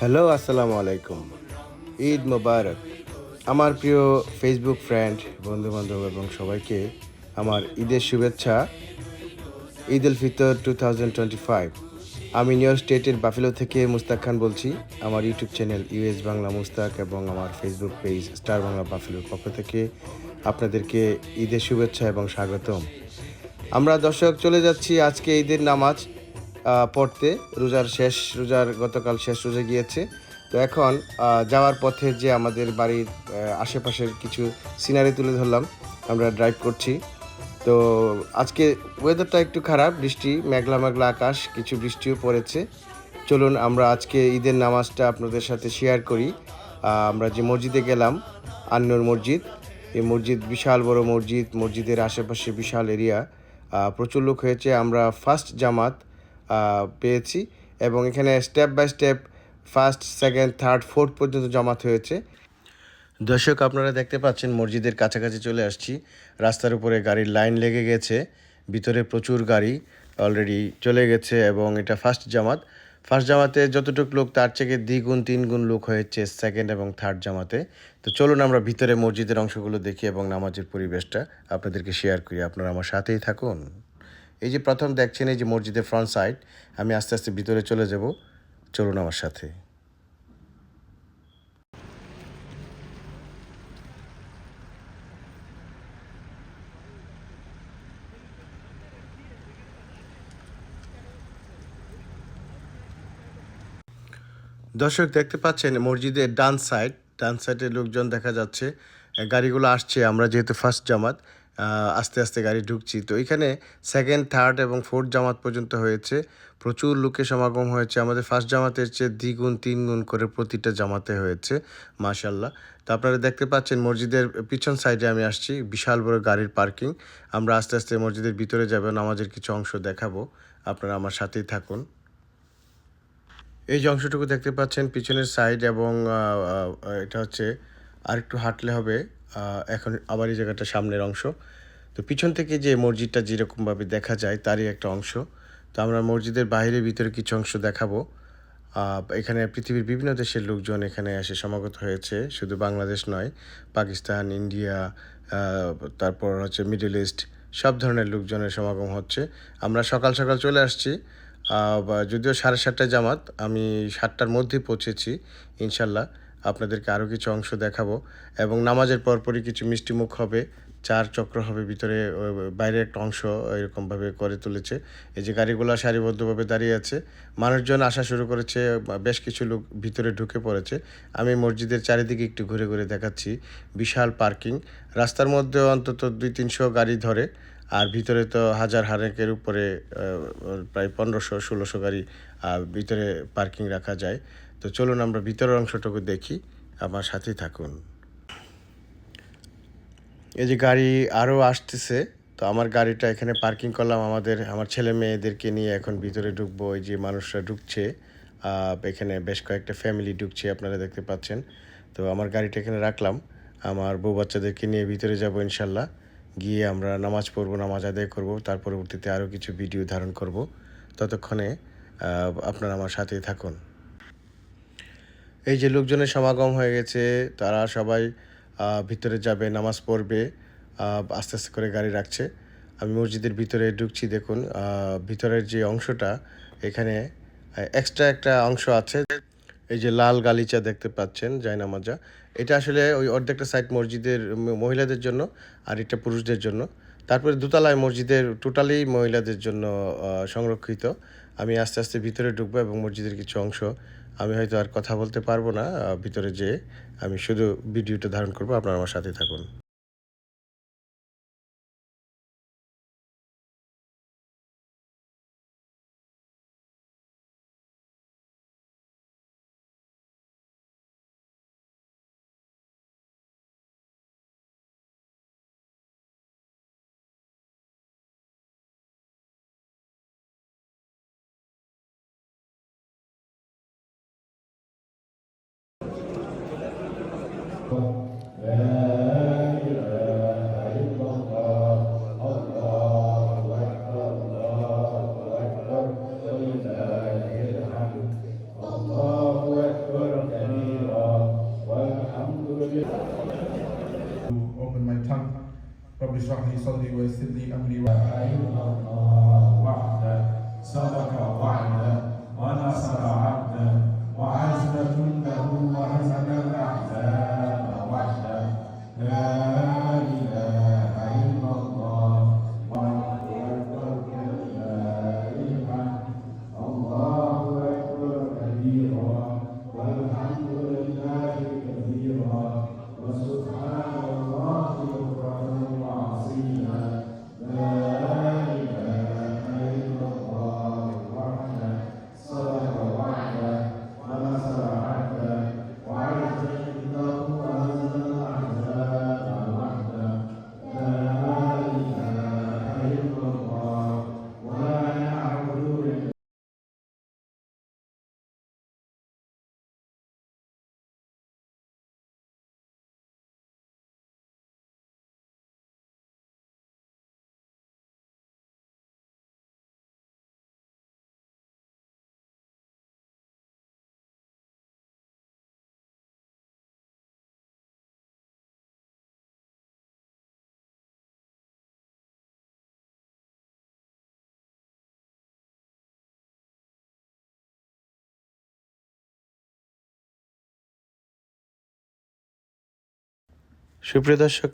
Hello আসসালামু আলাইকুম ঈদ মোবারক আমার প্রিয় ফেসবুক ফ্রেন্ড বন্ধুবান্ধব এবং সবাইকে আমার ঈদের শুভেচ্ছা। Eid ul Fitr two thousand twenty five আমি নিউ ইয়র্ক স্টেটের বাফিলো থেকে মুস্তাক খান বলছি। আমার YouTube channel US Bangla Mustaq এবং আমার ফেসবুক পেজ স্টার বাংলা বাফেলোর পক্ষ থেকে আপনাদেরকে ঈদের শুভেচ্ছা এবং স্বাগতম। আমরা দর্শক চলে যাচ্ছি আজকে ঈদের নামাজ। পড়তে। রোজার শেষ, রোজার গতকাল শেষ রোজা গিয়েছে। তো এখন যাওয়ার পথে যে আমাদের বাড়ির আশেপাশের কিছু সিনারি তুলে ধরলাম, আমরা ড্রাইভ করছি। তো আজকে ওয়েদারটা একটু খারাপ, বৃষ্টি, মেঘলা মেঘলা আকাশ, কিছু বৃষ্টিও পড়েছে। চলুন, আমরা আজকে ঈদের নামাজটা আপনাদের সাথে শেয়ার করি। আমরা যে মসজিদে গেলাম, আন্নুর মসজিদ, এই মসজিদ বিশাল বড় মসজিদ, মসজিদের আশেপাশে বিশাল এরিয়া প্রচুর লোক হয়েছে। আমরা ফার্স্ট জামাত পেয়েছি এবং এখানে step by step first second third fourth পর্যন্ত জামাত হয়েছে। দর্শক, আপনারা দেখতে পাচ্ছেন মসজিদের কাছাকাছি চলে আসছি। রাস্তার উপরে গাড়ির লাইন লেগে গেছে। ভিতরে প্রচুর গাড়ি অলরেডি চলে গেছে এবং এটা ফার্স্ট জামাত। ফার্স্ট জামাতে যতটুকু লোক, তার থেকে দ্বিগুণ, তিনগুণ লোক হয়েছে সেকেন্ড এবং থার্ড জামাতে। তো চলুন আমরা ভিতরে মসজিদের অংশগুলো দেখি এবং নামাজের পরিবেশটা আপনাদেরকে শেয়ার করি। আপনারা আমার সাথেই থাকুন। এই যে প্রথম দেখছেন এই যে মসজিদের ফ্রন্ট সাইড আমি আস্তে আস্তে ভিতরে চলে যাব। চলুন আমার সাথে। দর্শক, দেখতে পাচ্ছেন মসজিদের ডান সাইড ডান সাইডে লোকজন দেখা যাচ্ছে। গাড়িগুলো আসছে, আমরা যেহেতু ফার্স্ট জামাত আস্তে আস্তে গাড়ি ঢুকছি। তো এখানে সেকেন্ড থার্ড এবং ফোর্থ জামাত পর্যন্ত হয়েছে। প্রচুর লোকের সমাগম হয়েছে। আমাদের ফার্স্ট জামাতের চেয়ে দ্বিগুণ, তিনগুণ করে প্রতিটা জামাতে হয়েছে মাশাল্লাহ তো আপনারা দেখতে পাচ্ছেন মসজিদের পিছন সাইডে আমি আসছি, বিশাল বড় গাড়ির পার্কিং আমরা আস্তে আস্তে মসজিদের ভিতরে যাব, নামাজের কিছু অংশ দেখাবো। আপনারা আমার সাথেই থাকুন। এই যে অংশটুকু দেখতে পাচ্ছেন, পিছনের সাইড এবং এটা হচ্ছে আরেকটু হাঁটলে হবে এখন আবার এই জায়গাটা সামনের অংশ। তো পিছন থেকে যে মসজিদটা যেরকমভাবে দেখা যায় তারই একটা অংশ। তো আমরা মসজিদের বাইরে ভিতরে কিছু অংশ দেখাবো। এখানে পৃথিবীর বিভিন্ন দেশের লোকজন এখানে এসে সমাগত হয়েছে, শুধু বাংলাদেশ নয়, পাকিস্তান, ইন্ডিয়া তারপর হচ্ছে মিডল ইস্ট, সব ধরনের লোকজনের সমাগম হচ্ছে। আমরা সকাল সকাল চলে আসছি। যদিও সাড়ে সাতটায় জামাত, আমি সাতটার মধ্যেই পৌঁছেছি, ইনশাল্লাহ। আপনাদেরকে আরও কিছু অংশ দেখাবো এবং নামাজের পরপরই কিছু মিষ্টি মুখ হবে, চার চক্র হবে, ভিতরে বাইরে একটা অংশ এরকমভাবে করে তুলেছে। এই যে গাড়িগুলো সারিবদ্ধভাবে দাঁড়িয়ে আছে, মানুষজন আসা শুরু করেছে, বেশ কিছু লোক ভিতরে ঢুকে পড়েছে। আমি মসজিদের চারিদিকে একটু ঘুরে ঘুরে দেখাচ্ছি, বিশাল পার্কিং। রাস্তার মধ্যে অন্তত দুই তিনশো গাড়ি ধরে, আর ভিতরে তো হাজার হারেকের উপরে প্রায় পনেরোশো, ষোলোশো গাড়ি ভিতরে পার্কিং রাখা যায়। তো চলুন আমরা ভিতরের অংশটুকু দেখি। আমার সাথেই থাকুন। এই যে গাড়ি আরও আসতেছে, তো আমার গাড়িটা এখানে পার্কিং করলাম আমাদের, আমার ছেলে মেয়েদেরকে নিয়ে এখন ভিতরে ঢুকবো। এই যে মানুষরা ঢুকছে এখানে বেশ কয়েকটা ফ্যামিলি ঢুকছে, আপনারা দেখতে পাচ্ছেন। তো আমার গাড়িটা এখানে রাখলাম। আমার বউ বাচ্চাদেরকে নিয়ে ভিতরে যাব ইনশাল্লাহ। গিয়ে আমরা নামাজ পড়ব, নামাজ আদায় করব, তার পরবর্তীতে আরও কিছু ভিডিও ধারণ করব। ততক্ষণে আপনারা আমার সাথেই থাকুন। এই যে লোকজনের সমাগম হয়ে গেছে, তারা সবাই ভিতরে যাবে, নামাজ পড়বে আস্তে আস্তে করে গাড়ি রাখছে। আমি মসজিদের ভিতরে ঢুকছি, দেখুন ভিতরের যে অংশটা, এখানে এক্সট্রা একটা অংশ আছে। এই যে লাল গালিচা দেখতে পাচ্ছেন, জায়নামাজা। এটা আসলে ওই অর্ধেকটা সাইড মসজিদের মহিলাদের জন্য, আর এটা পুরুষদের জন্য। তারপরে দোতলায় মসজিদের টোটালি মহিলাদের জন্য সংরক্ষিত। আমি আস্তে আস্তে ভিতরে ঢুকবো এবং মসজিদের কিছু অংশ আমি হয়তো আর কথা বলতে পারব না ভিতরে যেয়ে আমি শুধু ভিডিওটা ধারণ করব, আপনারা আমার সাথে থাকুন। صدري ويسر لي أمري وأعين الله وحده صدق وعده ونصر عبده وعز جنده وهزم الأحزاب وحده لا সুপ্রিয় দর্শক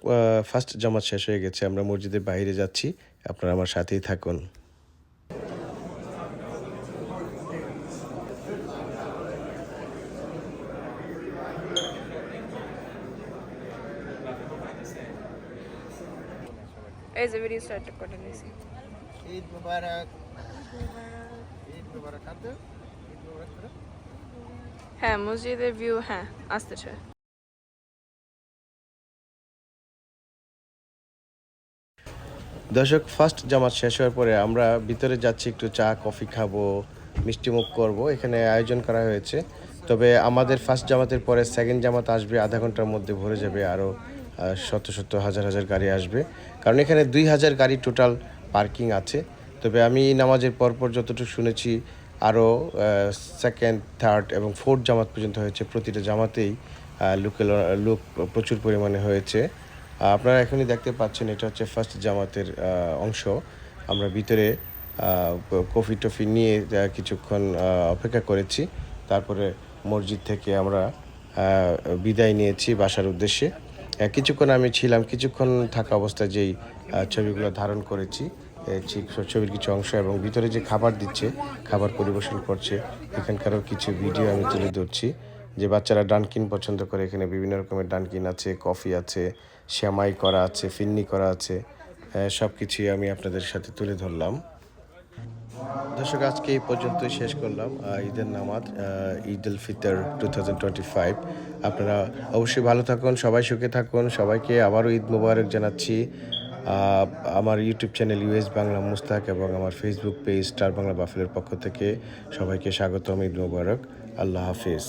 ফার্স্ট জামাত শেষ হয়ে গেছে। আমরা মসজিদের বাইরে যাচ্ছি। আপনারা আমার সাথেই থাকুন। এই যে ভিডিও স্টার্ট করে নিয়েছি ঈদ মুবারক। ঈদ মুবারক ঈদ মুবারক হ্যাঁ মসজিদের ভিউ হ্যাঁ আসতেছে। দর্শক ফার্স্ট জামাত শেষ হওয়ার পরে আমরা ভিতরে যাচ্ছি, একটু চা, কফি খাব, মিষ্টি মুখ করব। এখানে আয়োজন করা হয়েছে। তবে আমাদের ফার্স্ট জামাতের পরে সেকেন্ড জামাত আসবে, আধা ঘণ্টার মধ্যে ভরে যাবে আরও শত শত, হাজার হাজার গাড়ি আসবে। কারণ এখানে দুই হাজার গাড়ি টোটাল পার্কিং আছে। তবে আমি নামাজের পরপর যতটুকু শুনেছি আরও সেকেন্ড থার্ড এবং ফোর্থ জামাত পর্যন্ত হয়েছে। প্রতিটা জামাতেই লোকের লোক প্রচুর পরিমাণে হয়েছে। আপনারা এখনই দেখতে পাচ্ছেন, এটা হচ্ছে ফার্স্ট জামাতের অংশ। আমরা ভিতরে কফি টফি নিয়ে কিছুক্ষণ অপেক্ষা করেছি। তারপরে মসজিদ থেকে আমরা বিদায় নিয়েছি বাসার উদ্দেশ্যে। কিছুক্ষণ আমি ছিলাম, কিছুক্ষণ থাকা অবস্থায় যেই ছবিগুলো ধারণ করেছি ছবির কিছু অংশ এবং ভিতরে যে খাবার দিচ্ছে, খাবার পরিবেশন করছে, এখানকারও কিছু ভিডিও আমি তুলে ধরছি। যে বাচ্চারা ডানকিন পছন্দ করে, এখানে বিভিন্ন রকমের ডানকিন আছে, কফি আছে, শ্যামাই করা আছে, ফিন্নি করা আছে সব কিছুই আমি আপনাদের সাথে তুলে ধরলাম। দর্শক, আজকে এই পর্যন্তই শেষ করলাম। ঈদের নামাজ Eid ul Fitr two thousand twenty five আপনারা অবশ্যই ভালো থাকুন, সবাই সুখে থাকুন। সবাইকে আবারও ঈদ মুবারক জানাচ্ছি। আমার YouTube channel US Bangla Mustaq এবং আমার ফেসবুক পেজ স্টার বাংলা বাফেলের পক্ষ থেকে সবাইকে স্বাগতম, ঈদ মুবারক। আল্লাহ হাফিজ।